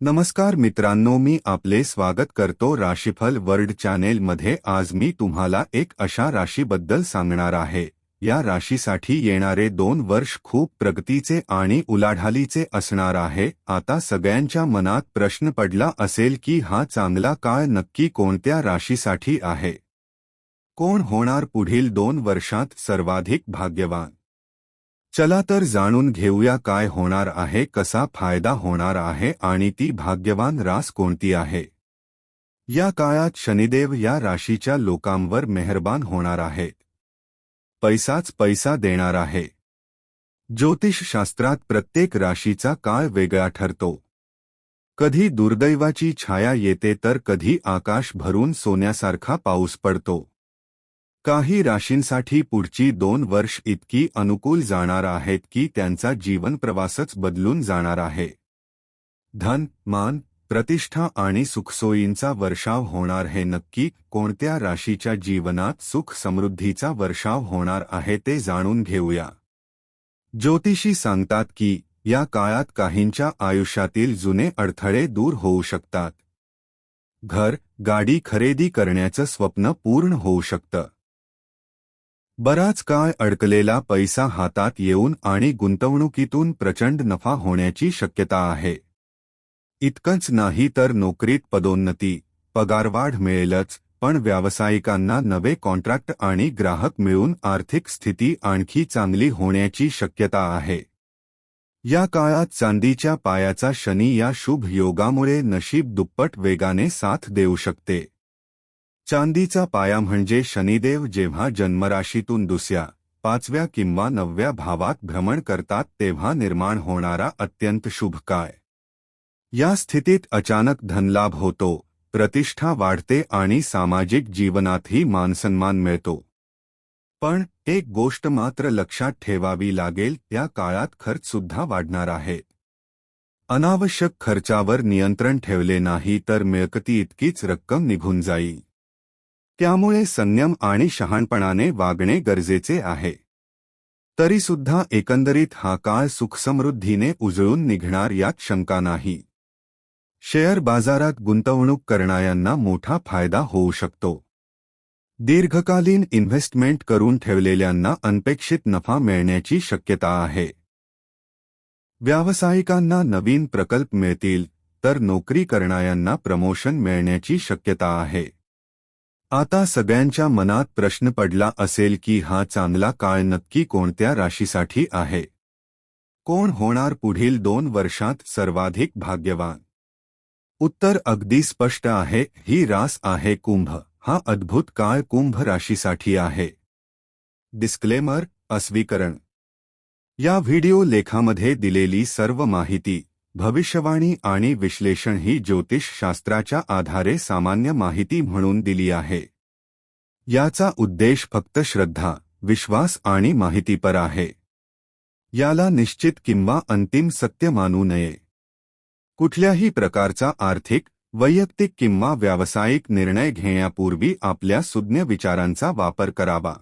नमस्कार मित्रांनो मी आपले स्वागत करतो राशीफल वर्ल्ड चॅनेलमध्ये आज मी तुम्हाला एक अशा राशीबद्दल सांगणार आहे. या राशीसाठी येणारे दोन वर्ष खूप प्रगतीचे आणि उलाढालीचे असणार आहे. आता सगळ्यांच्या मनात प्रश्न पडला असेल की हा चांगला काळ नक्की कोणत्या राशीसाठी आहे? कोण होणार पुढील दोन वर्षात सर्वाधिक भाग्यवान? चला तर जाणून घेऊया काय होणार आहे कसा फायदा होणार आहे आणि ती भाग्यवान रास कोणती आहे. या काळात शनिदेव या राशीच्या लोकांवर मेहरबान होणार आहेत. पैसाच पैसा देणार आहे. ज्योतिषशास्त्रात प्रत्येक राशीचा काळ वेगळा ठरतो. कधी दुर्दैवाची छाया येते तर कधी आकाश भरून सोन्यासारखा पाऊस पडतो. काही राशींसाठी पुढची दोन वर्ष इतकी अनुकूल जाणार आहेत की त्यांचा जीवन प्रवासच बदलून जाणार आहे. धन मान प्रतिष्ठा आणि सुखसोयींचा वर्षाव होणार हे नक्की कोणत्या राशीच्या जीवनात सुख समृद्धीचा वर्षाव होणार आहे ते जाणून घेऊया. ज्योतिषी सांगतात की या काळात काहींच्या आयुष्यातील जुने अडथळे दूर होऊ शकतात. घर गाडी खरेदी करण्याचं स्वप्न पूर्ण होऊ शकतं. बराच काळ अडकलेला पैसा हातात येऊन आणि गुंतवणुकीतून प्रचंड नफा होण्याची शक्यता आहे. इतकंच नाही तर नोकरीत पदोन्नती पगारवाढ मिळेलच पण व्यावसायिकांना नवे कॉन्ट्रॅक्ट आणि ग्राहक मिळून आर्थिक स्थिती आणखी चांगली होण्याची शक्यता आहे. या काळात चांदीच्या पायाचा शनी या शुभ योगामुळे नशीब दुप्पट वेगाने साथ देऊ शकते. चांदीचा पाया म्हणजे शनिदेव जेव्हा जन्मराशीतून दुसऱ्या पाचव्या किंवा नवव्या भावात भ्रमण करतात तेव्हा निर्माण होणारा अत्यंत शुभ काय. या स्थितीत अचानक धनलाभ होतो प्रतिष्ठा वाढते आणि सामाजिक जीवनातही मानसन्मान मिळतो. पण एक गोष्ट मात्र लक्षात ठेवावी लागेल त्या काळात खर्च सुद्धा वाढणार आहे. अनावश्यक खर्चावर नियंत्रण ठेवले नाही तर मिळकती इतकीच रक्कम निघून जाईल. त्यामुळे संयम आणि शहाणपणाने वागणे गरजेचे आहे. तरीसुद्धा एकंदरीत हा काळ सुखसमृद्धीने उजळून निघणार यात शंका नाही. शेअर बाजारात गुंतवणूक करणाऱ्यांना मोठा फायदा होऊ शकतो. दीर्घकालीन इन्व्हेस्टमेंट करून ठेवलेल्यांना अनपेक्षित नफा मिळण्याची शक्यता आहे. व्यावसायिकांना नवीन प्रकल्प मिळतील तर नोकरी करणाऱ्यांना प्रमोशन मिळण्याची शक्यता आहे. आता सगळ्यांच्या मनात प्रश्न पडला असेल की हा चांगला काळ नक्की कोणत्या राशीसाठी आहे? कोण होणार पुढील दोन वर्षात सर्वाधिक भाग्यवान? उत्तर अगदी स्पष्ट आहे ही रास आहे कुंभ हा अद्भुत काळ कुंभ राशीसाठी आहे. डिस्क्लेमर अस्वीकरण. या व्हिडिओ लेखामध्ये दिलेली सर्व माहिती भविष्यवाणी आणि विश्लेषण ही ज्योतिषशास्त्राच्या आधारे सामान्य माहिती म्हणून दिली आहे. याचा उद्देश फक्त श्रद्धा विश्वास आणि माहितीपर आहे. याला निश्चित किंवा अंतिम सत्य मानू नये. कुठल्याही प्रकारचा आर्थिक वैयक्तिक किंवा व्यावसायिक निर्णय घेण्यापूर्वी आपल्या सुज्ञ विचारांचा वापर करावा.